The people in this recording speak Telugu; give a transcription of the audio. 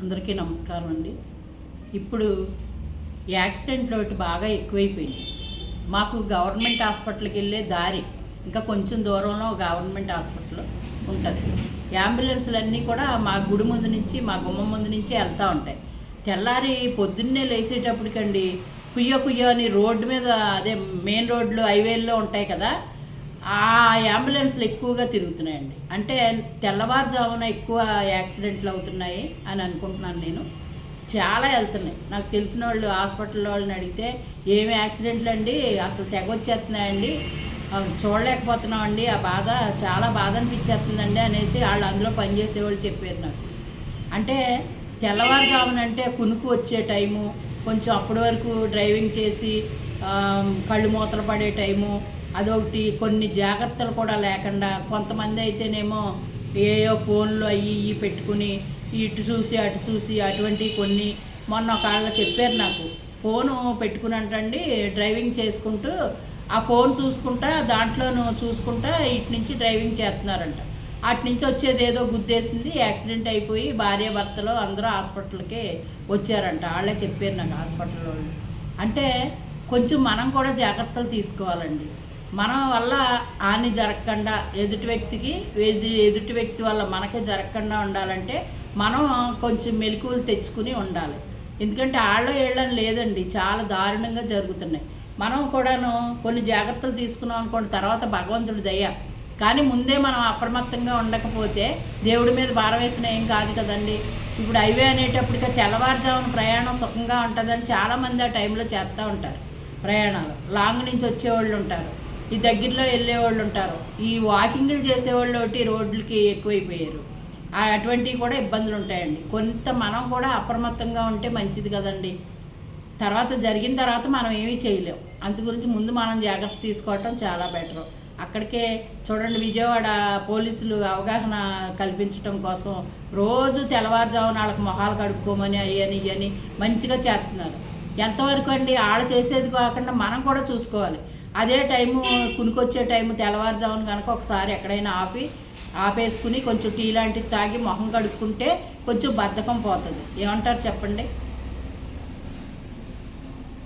అందరికీ నమస్కారం అండి. ఇప్పుడు యాక్సిడెంట్లు ఒకటి బాగా ఎక్కువైపోయింది. మాకు గవర్నమెంట్ హాస్పిటల్కి వెళ్ళే దారి ఇంకా కొంచెం దూరంలో గవర్నమెంట్ హాస్పిటల్ ఉంటుంది. అంబులెన్స్లు అన్నీ కూడా మా గుడి ముందు నుంచి మా గుమ్మం ముందు నుంచి వెళ్తూ ఉంటాయి. తెల్లారి పొద్దున్నే లేసేటప్పటికండి కుయ్యో కుయ్యో అని రోడ్డు మీద అదే మెయిన్ రోడ్లు హైవేల్లో ఉంటాయి కదా ఆ అంబులెన్స్లు ఎక్కువగా తిరుగుతున్నాయండి. అంటే తెల్లవారుజామున ఎక్కువ యాక్సిడెంట్లు అవుతున్నాయి అని అనుకుంటున్నాను నేను. చాలా వెళ్తున్నాయి. నాకు తెలిసిన వాళ్ళు హాస్పిటల్ వాళ్ళని అడిగితే ఏమి యాక్సిడెంట్లు అండి? అసలు తెగ చూడలేకపోతున్నాం అండి? ఆ బాధ చాలా బాధ అనిపించేస్తుందండి అనేసి వాళ్ళు అందులో పనిచేసేవాళ్ళు చెప్పారు నాకు. అంటే తెల్లవారుజామున అంటే కునుకు వచ్చే టైము కొంచెం అప్పటి వరకు డ్రైవింగ్ చేసి కళ్ళు మూతలు పడే టైము అదొకటి. కొన్ని జాగ్రత్తలు కూడా లేకుండా కొంతమంది అయితేనేమో ఏయో ఫోన్లు అవి ఇవి పెట్టుకుని ఇటు చూసి అటు చూసి అటువంటి కొన్ని. మొన్న ఒకళ్ళ చెప్పారు నాకు. ఫోను పెట్టుకుని అంటండి డ్రైవింగ్ చేసుకుంటూ ఆ ఫోన్ చూసుకుంటా దాంట్లోనూ చూసుకుంటా ఇటు నుంచి డ్రైవింగ్ చేస్తున్నారంట. అటు నుంచి వచ్చేది ఏదో గుద్దేసింది యాక్సిడెంట్ అయిపోయి భార్య భర్తలు అందరూ హాస్పిటల్కి వచ్చారంట. వాళ్ళే చెప్పారు నాకు హాస్పిటల్ వాళ్ళు అంటే కొంచెం మనం కూడా జాగ్రత్తలు తీసుకోవాలండి. మనం వల్ల హాని జరగకుండా ఎదుటి వ్యక్తికి ఎదు ఎదుటి వ్యక్తి వల్ల మనకే జరగకుండా ఉండాలంటే మనం కొంచెం మెలకువలు తెచ్చుకుని ఉండాలి. ఎందుకంటే వాళ్ళు ఏళ్ళని లేదండి చాలా దారుణంగా జరుగుతున్నాయి. మనం కూడాను కొన్ని జాగ్రత్తలు తీసుకున్నాం అనుకోండి తర్వాత భగవంతుడి దయ. కానీ ముందే మనం అప్రమత్తంగా ఉండకపోతే దేవుడి మీద భారం వేసిన ఏం కాదు కదండి. ఇప్పుడు హైవే అనేటప్పటికే తెల్లవారుజామున ప్రయాణం సుఖంగా ఉంటుందని చాలామంది ఆ టైంలో చేస్తూ ఉంటారు ప్రయాణాలు. లాంగ్ నుంచి వచ్చేవాళ్ళు ఉంటారు. ఈ దగ్గరలో వెళ్ళేవాళ్ళు ఉంటారు. ఈ వాకింగ్లు చేసేవాళ్ళు ఒకటి రోడ్లకి ఎక్కువైపోయారు. అటువంటివి కూడా ఇబ్బందులు ఉంటాయండి. కొంత మనం కూడా అప్రమత్తంగా ఉంటే మంచిది కదండి. తర్వాత జరిగిన తర్వాత మనం ఏమీ చేయలేం. అందు గురించి ముందు మనం జాగ్రత్త తీసుకోవటం చాలా బెటర్. అక్కడికే చూడండి విజయవాడ పోలీసులు అవగాహన కల్పించడం కోసం రోజు తెల్లవారుజామున వాళ్ళకి మొహాలు కడుక్కోమని అయ్యని ఇవని మంచిగా చేస్తున్నారు. ఎంతవరకు అండి? ఆడ చేసేది కాకుండా మనం కూడా చూసుకోవాలి. అదే టైము కునుకొచ్చే టైము తెల్లవారుజామున కనుక ఒకసారి ఎక్కడైనా ఆపి ఆపేసుకుని కొంచెం టీ లాంటిది తాగి మొహం కడుక్కుంటే కొంచెం బద్ధకం పోతుంది. ఏమంటారు చెప్పండి?